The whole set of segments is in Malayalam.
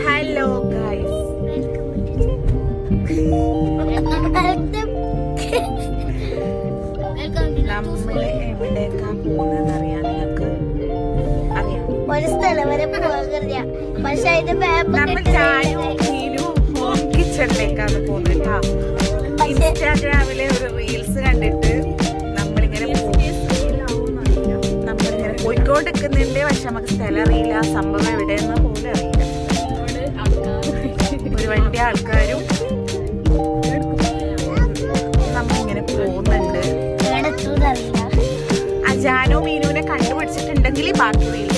ഹലോ ഗായ്സ് നമ്മൾ എവിടേക്കാ പോകുന്നറിയാൻ നിങ്ങൾക്ക്? അറിയാം. ഒരു സ്ഥലം വരെ പോകാൻ പക്ഷെ അതിന്റെ നമ്മൾ ചായ ഫോൺ കിച്ചണിലേക്കാണ് പോകുന്നത് കേട്ടോ. ഇൻസ്റ്റാഗ്രാമിലെ ഒരു റീൽസ് കണ്ടിട്ട് നമ്മളിങ്ങനെ നമ്മളിങ്ങനെ പോയിക്കൊണ്ടിരിക്കുന്നുണ്ട്. പക്ഷെ നമുക്ക് സ്ഥലം അറിയില്ല. സംഭവം എവിടെയെന്ന് പോലും അറിയില്ല. ഒരു വണ്ടി ആൾക്കാരും നമ്മളിങ്ങനെ പോകുന്നുണ്ട്. അജാനോ മീനുവിനെ കണ്ടുപിടിച്ചിട്ടുണ്ടെങ്കിൽ ബാക്കി റീൽസ്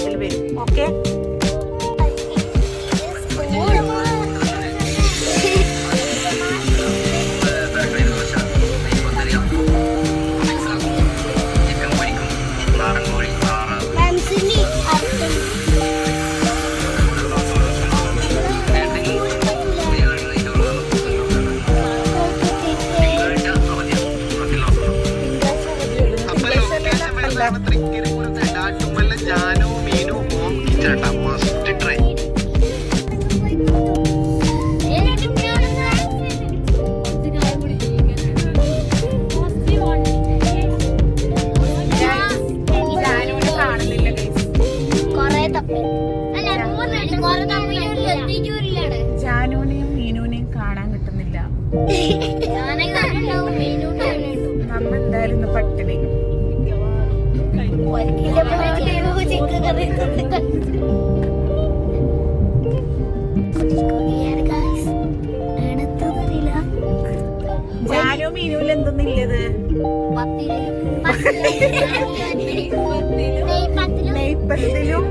മെയ് പത്തിലും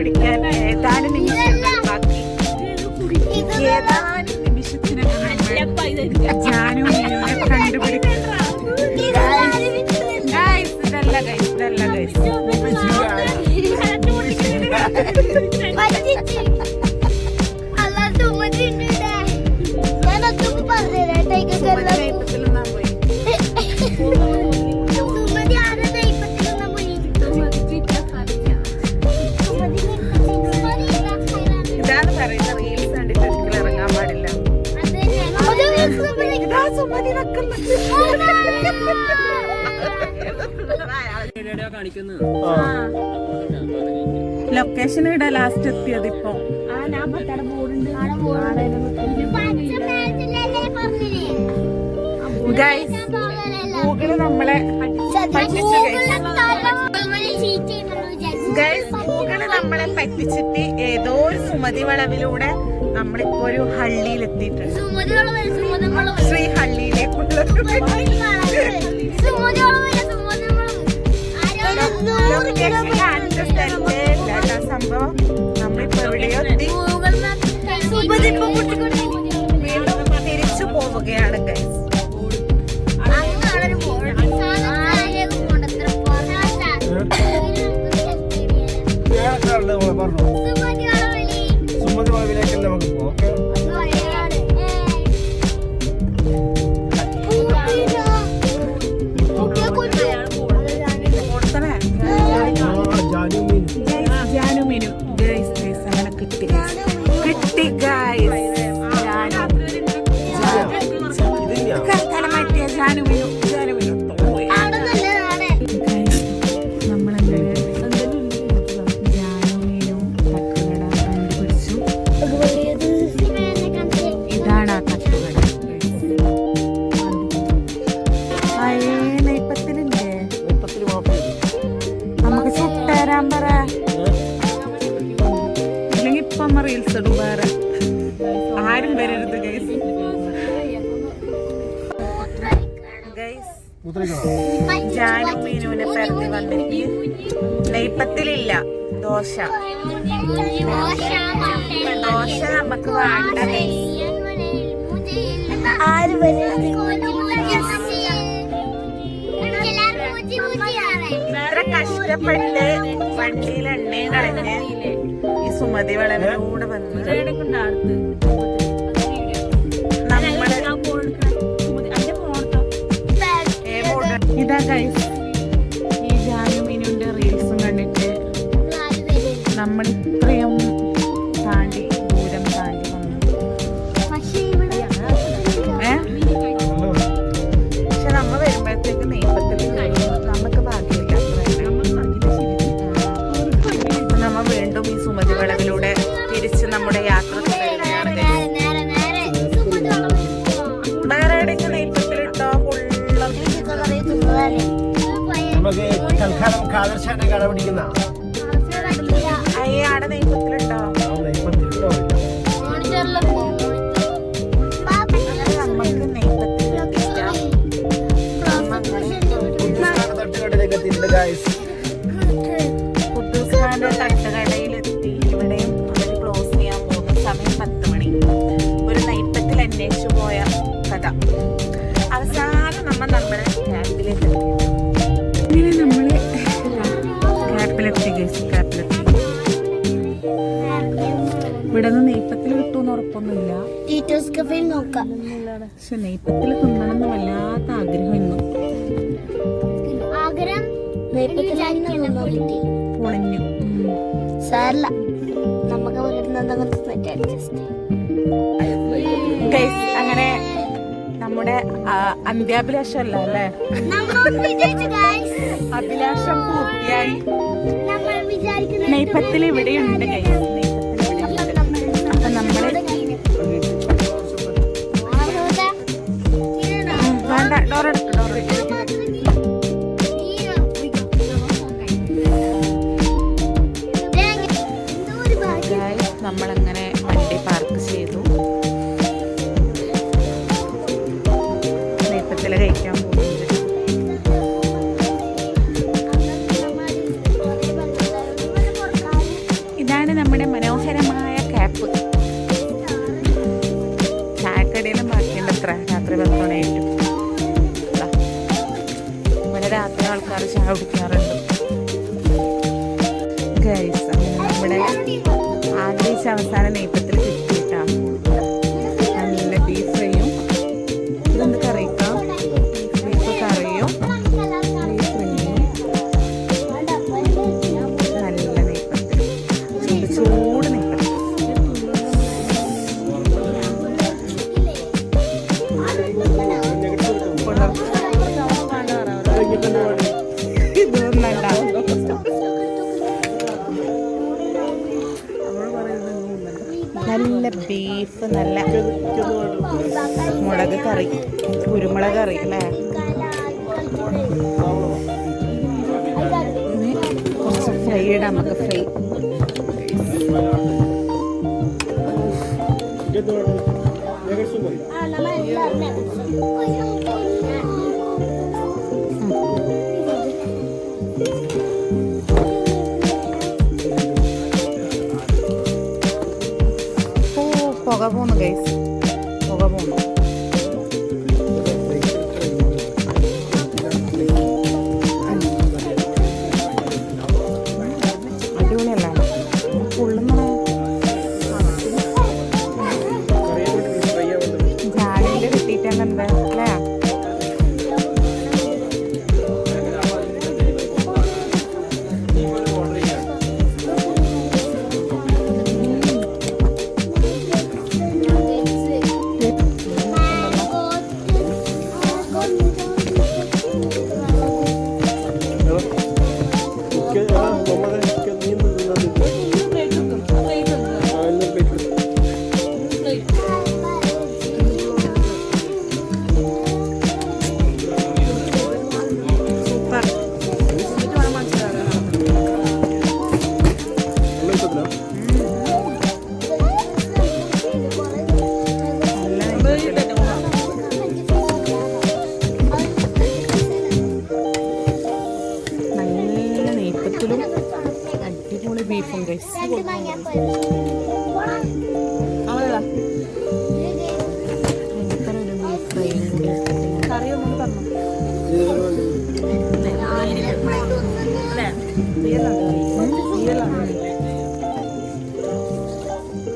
പിടിക്കാൻ താനും ഈ ലൊക്കേഷൻ ഇവിടെ ലാസ്റ്റ് എത്തിയത് ഇപ്പൊ. ഗൂഗിൾ നമ്മളെ പഠിച്ചു പൂകൾ നമ്മളെ പറ്റിച്ചിട്ട് ഏതോ ഒരു സുമതി വളവിലൂടെ നമ്മളിപ്പോ ഒരു ഹള്ളിയിൽ എത്തിയിട്ടുണ്ട് ശ്രീ ഹള്ളിയിലേക്കുള്ള സംഭവം നമ്മളിപ്പോ എവിടെയോ തിരിച്ചു പോവുകയാണ് ഗൈസ് ജാനും മീനുവിനെ പിറത്തി വന്നിട്ട് നെയ്പ്പത്തിലില്ല ദോശ. ദോശ നമുക്ക് വേണ്ട ആര് ഇത്ര കഷ്ടപ്പെട്ട് വണ്ടിയിൽ എണ്ണയും കളഞ്ഞ് ഈ സുമതി വളരെ കൂടെ വന്ന് ഗൈസ് ഈ ജാനും മീനുവിന്റെ റീൽസും കണ്ടിട്ട്. നമ്മൾ ഇത്രയും താണ്ടി ദൂരം താണ്ടി വന്നു. പക്ഷേ ഇവിടെ ഏ? പക്ഷെ നമ്മൾ വരുമ്പോഴത്തേക്ക് നെയ്പ്പത്തിൽ നമുക്ക് ഭാഗ്യമില്ല. നമ്മൾ നമ്മ വീണ്ടും ഈ സുമതി വളവിലൂടെ തിരിച്ച് നമ്മുടെ യാത്ര തൽക്കാലം കാതർശാന്റെ ഇവിടെ നിന്ന് നെയ്പ്പത്തിൽ കിട്ടുമെന്ന് ഉറപ്പൊന്നുമില്ല. ടീച്ചേഴ്സ് കഫേയിൽ നോക്കാം. പക്ഷെ നെയ്പ്പത്തിൽ തിന്നണമെന്ന് വല്ലാത്ത ആഗ്രഹം? ഇന്നും ആഗ്രഹം പൊളിഞ്ഞു. സാരല്ല. നമുക്ക് അങ്ങനെ നമ്മുടെ അന്ത്യാഭിലാഷം അല്ല അല്ലേ അഭിലാഷം പൂർത്തിയായി. നെയ്പ്പത്തിൽ ഇവിടെയുണ്ട് അപ്പൊ നമ്മൾ ഉം, വേണ്ട ഡോറെടുക്ക് ഡോറെടുക്ക് ഗൈസ് നമ്മളങ്ങനെ ബാക്കിയുണ്ട് എത്ര രാത്രി പത്ത് മണിയായിട്ടും ദാ. രാത്രി ആൾക്കാർ ചായ കുടിക്കാറുണ്ട്. ഗൈസ് അങ്ങനെ നമ്മുടെ ആഗ്രഹിച്ച അവസാനം നെയ്പ്പത്തിൽ മുളക് കറി. കുരുമുളക് കറി അല്ലേ? കുറച്ച് ഫ്രൈ ഇടാം നമുക്ക് ഫ്രൈ. ഓ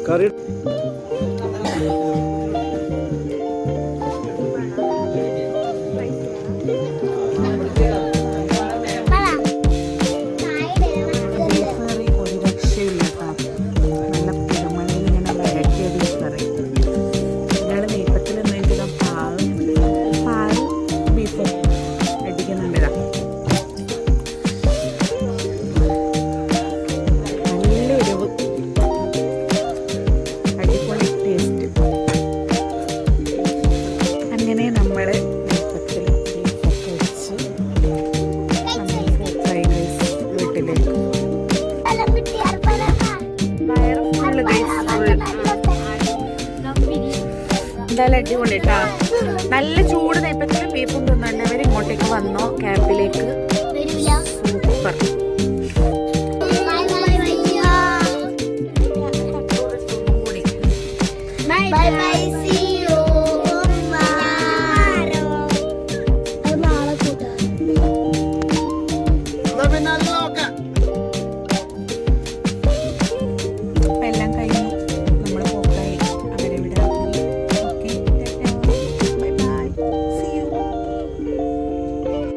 கறி നല്ല അടിപൊളി കേട്ടാ നല്ല ചൂട് നെയ്പ്പത്തിൽ ബീഫും അവർ ഇങ്ങോട്ടേക്ക് വന്നോ ക്യാമ്പിലേക്ക്? സൂപ്പർ. Bye bye, see.